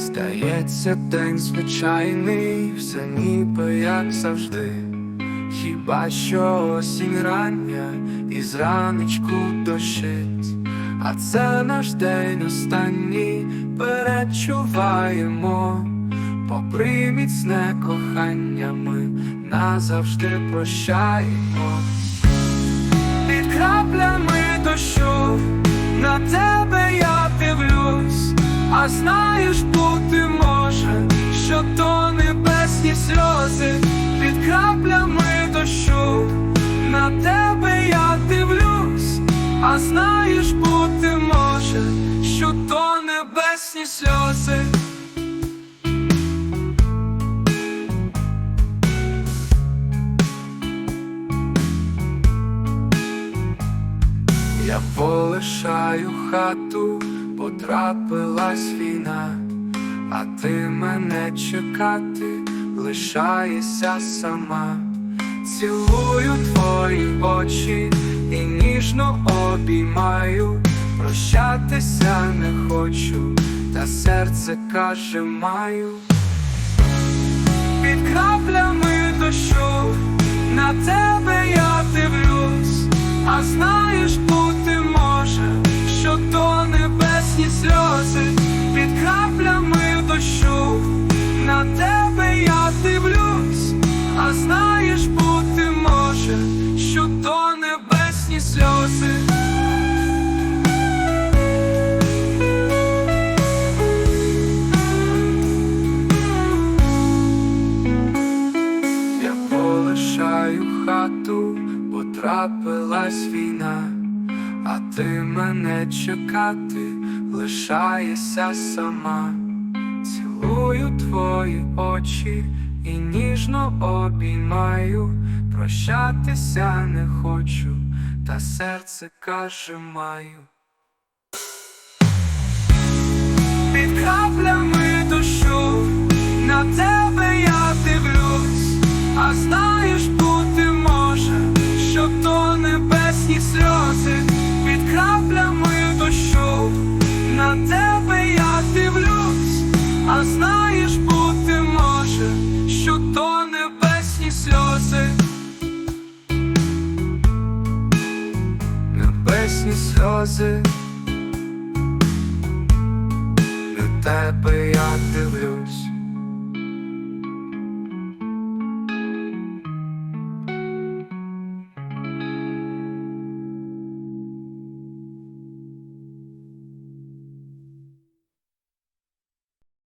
Здається, день звичайний, все ніби як завжди. Хіба що осінь рання і зранечку дощить, а це наш день останній перечуваємо, попри міцне кохання ми назавжди прощаємо. Під краплями небесні сльози. Я полишаю хату, потрапилась війна, а ти мене чекати, лишаєшся сама, цілую твої очі і ніжно обіймаю, прощатися не хочу, та серце каже маю. Під краплями дощу на тебе я дивлюсь, а знаєш, бути може, що то небесні сльози, під краплями дощу на тебе я дивлюсь, а знаєш, бути може, що то небесні сльози. Полишаю хату, потрапилась війна, а ти мене чекати, лишаєшся сама, цілую твої очі і ніжно обіймаю, прощатися не хочу, та серце каже маю. власні сльози, на тебе я дивлюсь.